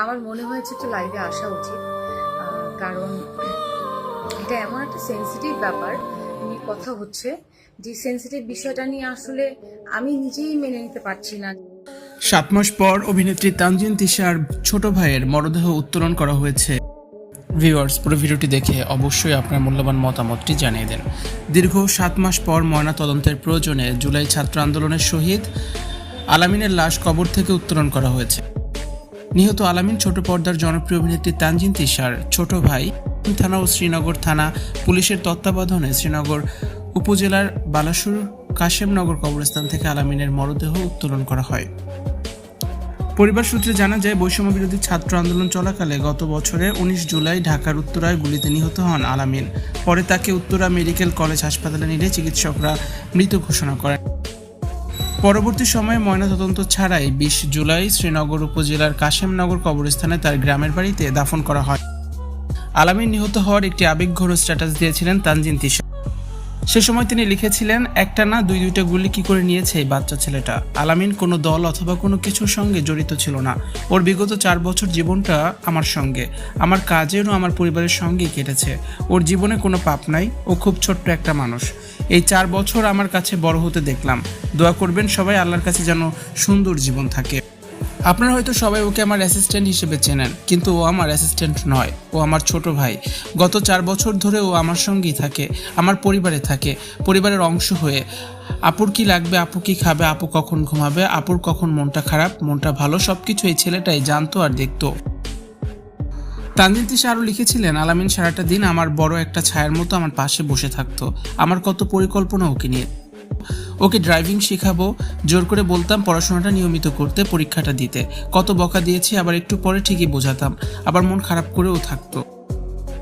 আমার মনে হয়েছে একটু লাইভে আসা উচিত। কারণ এটা এমন একটা সেন্সিটিভ ব্যাপার নিয়ে কথা হচ্ছে। যে সেন্সিটিভ বিষয়টা নিয়ে আসলে আমি নিজেই মেনে নিতে পারছি না। সাত মাস পর অভিনেত্রী তানজিন তিশার ছোট ভাইয়ের মরদেহ উত্তোলন করা হয়েছে। ভিউয়ার্স পুরো ভিডিওটি দেখে অবশ্যই আপনার মূল্যবান মতামতটি জানিয়ে দেন। দীর্ঘ সাত মাস পর ময়না তদন্তের প্রয়োজনে জুলাই ছাত্র আন্দোলনের শহীদ আলামিনের লাশ কবর থেকে উত্তোলন করা হয়েছে। নিহত আলামিন ছোট পর্দার জনপ্রিয় অভিনেত্রী তানজিন তিশার ছোট ভাই থানা ও শ্রীনগর থানা পুলিশের তত্ত্বাবধানে শ্রীনগর উপজেলার বালাসুর কাশেমনগর কবরস্থান থেকে আলামিনের মরদেহ উত্তোলন করা হয়। পরিবার সূত্রে জানা যায় বৈষম্য বিরোধী ছাত্র আন্দোলন চলাকালে গত বছরে উনিশ জুলাই ঢাকার উত্তরায় গুলিতে নিহত হন আলামিন। পরে তাকে উত্তরা মেডিকেল কলেজ হাসপাতালে নিলে চিকিৎসকরা মৃত ঘোষণা করেন। পরবর্তী সময়ে ময়নাতদন্ত ছাড়াই বিশ জুলাই শ্রীনগর উপজেলার কাশেমনগর কবরস্থানে তার গ্রামের বাড়িতে দাফন করা হয়। আলামিন নিহত হওয়ার একটি আবেগঘর স্ট্যাটাস দিয়েছিলেন তানজিন তিশা। সে সময় তিনি লিখেছিলেন, একটা না, দুই, দুইটা গুলি কি করে নিয়েছে এই বাচ্চা ছেলেটা? আলামিন কোনো দল অথবা কোনো কিছুর সঙ্গে জড়িত ছিল না। ওর বিগত চার বছর জীবনটা আমার সঙ্গে। আমার কাজের ও আমার পরিবারের সঙ্গেই কেটেছে। ওর জীবনে কোনো পাপ নাই। ও খুব ছোট্ট একটা মানুষ। এই চার বছর আমার কাছে বড় হতে দেখলাম। দোয়া করবেন সবাই আল্লাহর কাছে যেন সুন্দর জীবন থাকে। আপনারা হয়তো সবাই ওকে আমার অ্যাসিস্ট্যান্ট হিসেবে চেনেন, কিন্তু ও আমার অ্যাসিস্ট্যান্ট নয়। ও আমার ছোট ভাই। গত চার বছর ধরে ও আমার সঙ্গেই থাকে, আমার পরিবারে থাকে, পরিবারের অংশ হয়ে। আপুর কি লাগবে, আপু কি খাবে, আপু কখন ঘুমাবে, আপুর কখন মনটা খারাপ, মনটা ভালো সব কিছু এই ছেলেটাই জানতো আর দেখতো। তানজিন তিশা আরও লিখেছিলেন, আলামিন সারাটা দিন আমার বড় একটা ছায়ার মতো আমার পাশে বসে থাকতো। আমার কত পরিকল্পনা ওকে নিয়ে। ওকে ড্রাইভিং শেখাবো, জোর করে বলতাম পড়াশোনাটা নিয়মিত করতে, পরীক্ষাটা দিতে। কত বকা দিয়েছি, আবার একটু পরে ঠিকই বোঝাতাম। আবার মন খারাপ করেও থাকতো।